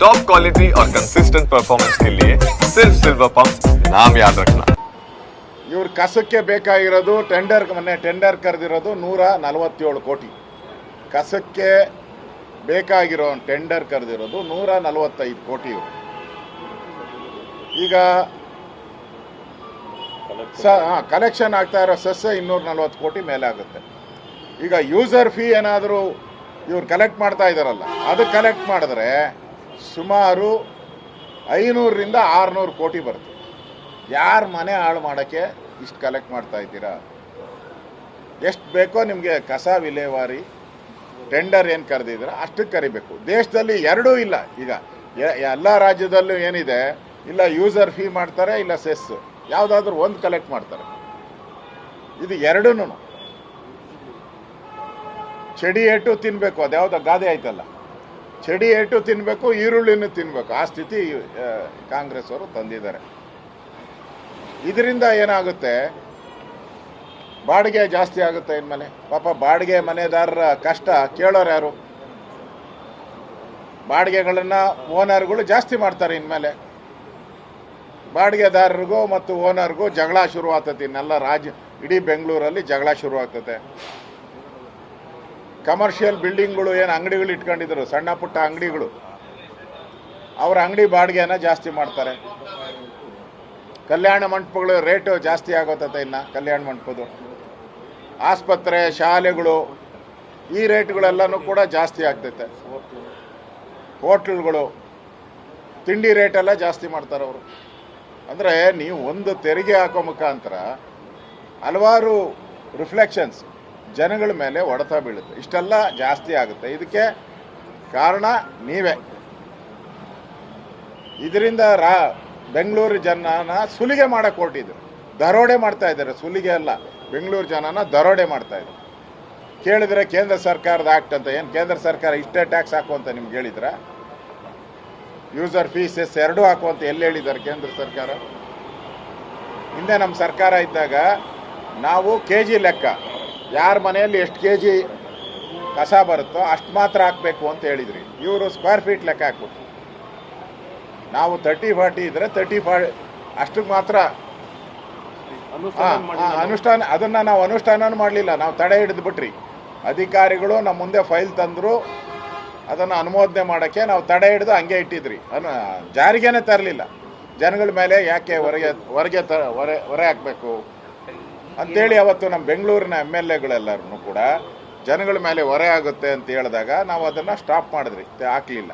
Top quality और consistent performance के लिए सिर्फ सिल्वर पंप नाम याद रखना ಇವ್ರ ಕಸಕ್ಕೆ ಬೇಕಾಗಿರೋದು ಟೆಂಡರ್ ಮೊನ್ನೆ ಟೆಂಡರ್ ಕರೆದಿರೋದು ನೂರ ನಲವತ್ತೇಳು ಕೋಟಿ ಕಸಕ್ಕೆ ಬೇಕಾಗಿರೋ ಟೆಂಡರ್ ಕರೆದಿರೋದು ನೂರ ನಲವತ್ತೈದು ಕೋಟಿ ಇವರು ಈಗ ಸ ಕಲೆಕ್ಷನ್ ಆಗ್ತಾ ಇರೋ ಸಸ್ಯ ಇನ್ನೂರ ನಲ್ವತ್ತು ಕೋಟಿ ಮೇಲೆ ಆಗುತ್ತೆ ಈಗ ಯೂಸರ್ ಫೀ ಏನಾದರೂ ಇವ್ರು ಕಲೆಕ್ಟ್ ಮಾಡ್ತಾ ಇದ್ದಾರಲ್ಲ ಅದು ಕಲೆಕ್ಟ್ ಮಾಡಿದ್ರೆ ಸುಮಾರು ಐನೂರರಿಂದ ಆರುನೂರು ಕೋಟಿ ಬರುತ್ತೆ. ಯಾರ ಮನೆ ಹಾಳು ಮಾಡೋಕ್ಕೆ ಇಷ್ಟು ಕಲೆಕ್ಟ್ ಮಾಡ್ತಾ ಇದ್ದೀರಾ? ಎಷ್ಟು ಬೇಕೋ ನಿಮಗೆ ಕಸ ವಿಲೇವಾರಿ ಟೆಂಡರ್ ಏನು ಕರೆದಿದ್ದೀರ ಅಷ್ಟಕ್ಕೆ ಕರಿಬೇಕು. ದೇಶದಲ್ಲಿ ಎರಡೂ ಇಲ್ಲ ಈಗ. ಎಲ್ಲ ರಾಜ್ಯದಲ್ಲೂ ಏನಿದೆ, ಇಲ್ಲ ಯೂಸರ್ ಫೀ ಮಾಡ್ತಾರೆ, ಇಲ್ಲ ಸೆಸ್ ಯಾವುದಾದ್ರೂ ಒಂದು ಕಲೆಕ್ಟ್ ಮಾಡ್ತಾರೆ. ಇದು ಎರಡೂ ಚಡಿ ಏಟು ತಿನ್ನಬೇಕು ಅದ್ಯಾವುದೋ ಗಾದೆ ಆಯ್ತಲ್ಲ. ಚಡಿ ಏಟು ತಿನ್ನಬೇಕು ಈರುಳ್ಳಿನೂ ತಿನ್ನಬೇಕು ಆ ಸ್ಥಿತಿ ಕಾಂಗ್ರೆಸ್ ಅವರು ತಂದಿದ್ದಾರೆ. ಇದರಿಂದ ಏನಾಗುತ್ತೆ? ಬಾಡಿಗೆ ಜಾಸ್ತಿ ಆಗುತ್ತೆ ಇನ್ಮೇಲೆ. ಪಾಪ ಬಾಡಿಗೆ ಮನೆದಾರರ ಕಷ್ಟ ಕೇಳೋರು ಯಾರು? ಬಾಡಿಗೆಗಳನ್ನು ಓನರ್ಗಳು ಜಾಸ್ತಿ ಮಾಡ್ತಾರೆ ಇನ್ಮೇಲೆ. ಬಾಡಿಗೆದಾರರಿಗೂ ಮತ್ತು ಓನರ್ಗೂ ಜಗಳ ಶುರು ಆಗ್ತದೆ ಇನ್ನೆಲ್ಲ ರಾಜ್ಯ, ಇಡೀ ಬೆಂಗಳೂರಲ್ಲಿ ಜಗಳ ಶುರು ಆಗ್ತದೆ ಕಮರ್ಷಿಯಲ್ ಬಿಲ್ಡಿಂಗ್ಗಳು ಏನು ಅಂಗಡಿಗಳು ಇಟ್ಕೊಂಡಿದ್ರು ಸಣ್ಣ ಪುಟ್ಟ ಅಂಗಡಿಗಳು. ಅವರ ಅಂಗಡಿ ಬಾಡಿಗೆನ ಜಾಸ್ತಿ ಮಾಡ್ತಾರೆ. ಕಲ್ಯಾಣ ಮಂಟಪಗಳು ರೇಟು ಜಾಸ್ತಿ ಆಗೋತತೆ ಇನ್ನು, ಕಲ್ಯಾಣ ಮಂಟಪದು ಆಸ್ಪತ್ರೆ, ಶಾಲೆಗಳು, ಈ ರೇಟ್ಗಳೆಲ್ಲನೂ ಕೂಡ ಜಾಸ್ತಿ ಆಗ್ತೈತೆ. ಹೋಟ್ಲ್ಗಳು, ತಿಂಡಿ ರೇಟೆಲ್ಲ ಜಾಸ್ತಿ ಮಾಡ್ತಾರೆ ಅವರು. ಅಂದರೆ ನೀವು ಒಂದು ತೆರಿಗೆ ಹಾಕೋ ಮುಖಾಂತರ ಹಲವಾರು ರಿಫ್ಲೆಕ್ಷನ್ಸ್ ಜನಗಳ ಮೇಲೆ ಹೊಡೆತ ಬೀಳುತ್ತೆ. ಇಷ್ಟೆಲ್ಲ ಜಾಸ್ತಿ ಆಗುತ್ತೆ. ಇದಕ್ಕೆ ಕಾರಣ ನೀವೇ. ಇದರಿಂದ ರಾ, ಬೆಂಗಳೂರು ಜನನ ಸುಲಿಗೆ ಮಾಡಕ್ಕೆ ಹೊರಟಿದ್ರು ದರೋಡೆ ಮಾಡ್ತಾ ಇದ್ದಾರೆ. ಸುಲಿಗೆ ಅಲ್ಲ. ಬೆಂಗಳೂರು ಜನನ ದರೋಡೆ ಮಾಡ್ತಾ ಇದ್ದಾರೆ ಕೇಳಿದ್ರೆ ಕೇಂದ್ರ ಸರ್ಕಾರದ ಆಕ್ಟ್ ಅಂತ ಏನು? ಕೇಂದ್ರ ಸರ್ಕಾರ ಇಷ್ಟೇ ಟ್ಯಾಕ್ಸ್ ಹಾಕು ಅಂತ ನಿಮ್ಗೆ ಹೇಳಿದ್ರ? ಯೂಸರ್ ಫೀಸ್ ಎಸ್ ಎರಡೂ ಅಂತ ಎಲ್ಲಿ ಹೇಳಿದ್ದಾರೆ ಕೇಂದ್ರ ಸರ್ಕಾರ? ಹಿಂದೆ ನಮ್ಮ ಸರ್ಕಾರ ಇದ್ದಾಗ ನಾವು ಕೆ ಜಿ ಲೆಕ್ಕ ಯಾರ ಮನೆಯಲ್ಲಿ ಎಷ್ಟು ಕೆ ಜಿ ಕಸ ಬರುತ್ತೋ ಅಷ್ಟು ಮಾತ್ರ ಹಾಕಬೇಕು ಅಂತ ಹೇಳಿದ್ರಿ. ಇವರು ಸ್ಕ್ವೇರ್ ಫೀಟ್ ಲೆಕ್ಕ ಹಾಕ್ಬಿಟ್ಟು ನಾವು ತರ್ಟಿ ಫಾರ್ಟಿ ಇದ್ರೆ ತರ್ಟಿ ಫಾ ಅಷ್ಟಕ್ಕೆ ಮಾತ್ರ ಅನುಷ್ಠಾನ ಅದನ್ನ ನಾವು ಅನುಷ್ಠಾನ ಮಾಡಲಿಲ್ಲ. ನಾವು ತಡೆ ಹಿಡಿದು ಬಿಟ್ರಿ. ಅಧಿಕಾರಿಗಳು ನಮ್ಮ ಮುಂದೆ ಫೈಲ್ ತಂದರು ಅದನ್ನು ಅನುಮೋದನೆ ಮಾಡೋಕ್ಕೆ ನಾವು ತಡೆ ಹಿಡಿದು ಹಂಗೆ ಇಟ್ಟಿದ್ರಿ. ಅನು ಜಾರಿಗೆನೇ ತರಲಿಲ್ಲ. ಜನಗಳ ಮೇಲೆ ಯಾಕೆ ಹೊರಗೆ ಹೊರಗೆ ತ ಹೊರೆ ಹೊರೆ ಹಾಕಬೇಕು? ಅಂತೇಳಿ ಅವತ್ತು ನಮ್ಮ ಬೆಂಗಳೂರಿನ ಎಂ ಎಲ್ ಎಗಳೆಲ್ಲರೂ ಕೂಡ ಜನಗಳ ಮೇಲೆ ಹೊರೆ ಆಗುತ್ತೆ ಅಂತ ಹೇಳಿದಾಗ ನಾವು ಅದನ್ನು ಸ್ಟಾಪ್ ಮಾಡಿದ್ರಿ ಹಾಕಲಿಲ್ಲ.